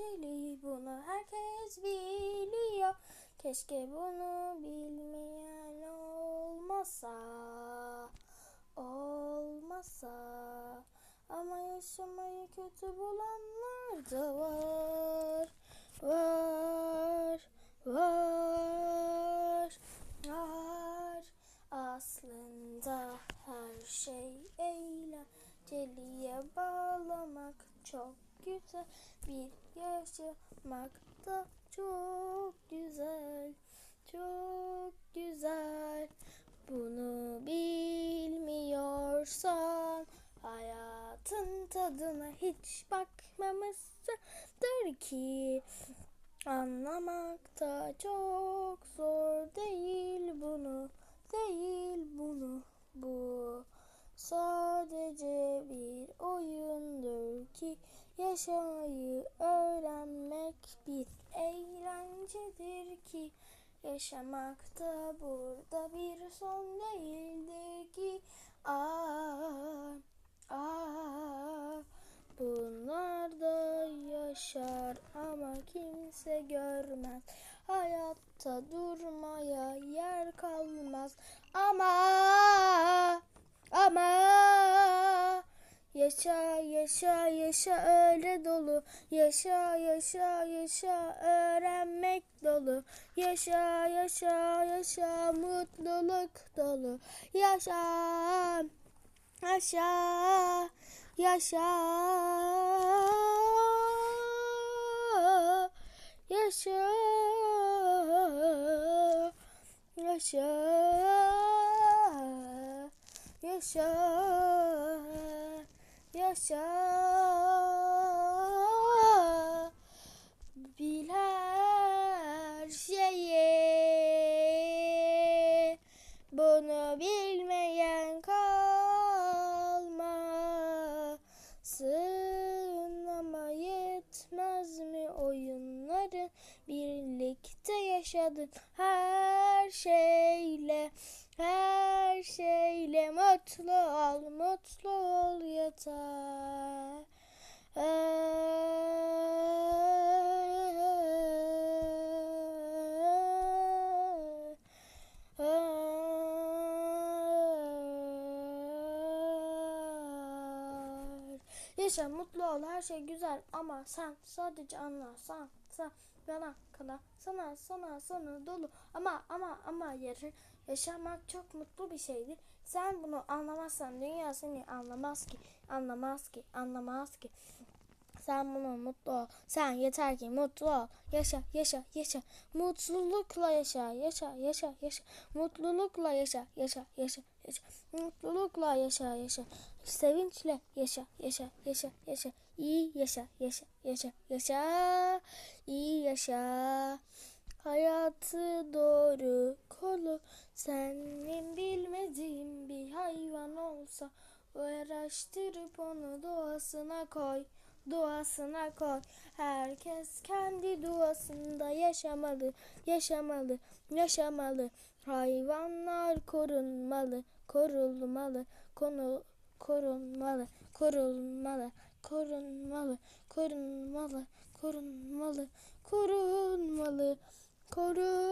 eğlenceli bunu herkes biliyor. Keşke bunu bilmeyen olmasa, olmasa. Ama yaşamayı kötü bulanlar da var, var, var, var. Aslında her şey eğlenceliye bağlamak çok güzel. Bir yaşamak çok güzel, çok güzel. Bunu bilmiyorsan hayatın tadına hiç bakmamışsındır ki. Anlamak da çok zor değil bunu, değil bunu. Bu sadece bir oyundur ki yaşamayı öğrenmek bir eğlencedir ki yaşamak da burada bir son değildir ki. Aa, aa, bunlar da yaşar ama kimse görmez. Hayatta durmaya yer kalmaz ama ama yaşa yaşa yaşa öyle dolu. Yaşa yaşa yaşa öğrenmek dolu. Yaşa yaşa yaşa mutluluk dolu. Yaşa yaşa yaşa. Yaşa yaşa yaşa. yaşa bil her şeyi. Bunu bilmeyen kalmasın ama yetmez mi oyunları? Birlikte yaşadın her şeyle. Her şeyle mutlu ol mutlu ol yeter Yaşa mutlu ol her şey güzel ama sen sadece anlarsan sen bana kadar sana sana sana dolu ama ama ama yarın yaşamak çok mutlu bir şeydir. Sen bunu anlamazsan dünya seni anlamaz ki anlamaz ki anlamaz ki. Sen bunu mutlu ol. Sen yeter ki mutlu ol. Yaşa, yaşa, yaşa. Mutlulukla yaşa, yaşa, yaşa, yaşa. Mutlulukla yaşa, yaşa, yaşa, yaşa. Mutlulukla yaşa, yaşa. Sevinçle yaşa, yaşa, yaşa, yaşa. İyi yaşa, yaşa, yaşa, yaşa. İyi yaşa. Hayatı doğru kolu senin bilmediğin bir hayvan olsa araştırıp onu doğasına koy duasına koy. Herkes kendi duasında yaşamalı, yaşamalı, yaşamalı. Hayvanlar korunmalı, korunmalı, konu korunmalı, korunmalı, korunmalı, korunmalı, korunmalı, korunmalı, korunmalı.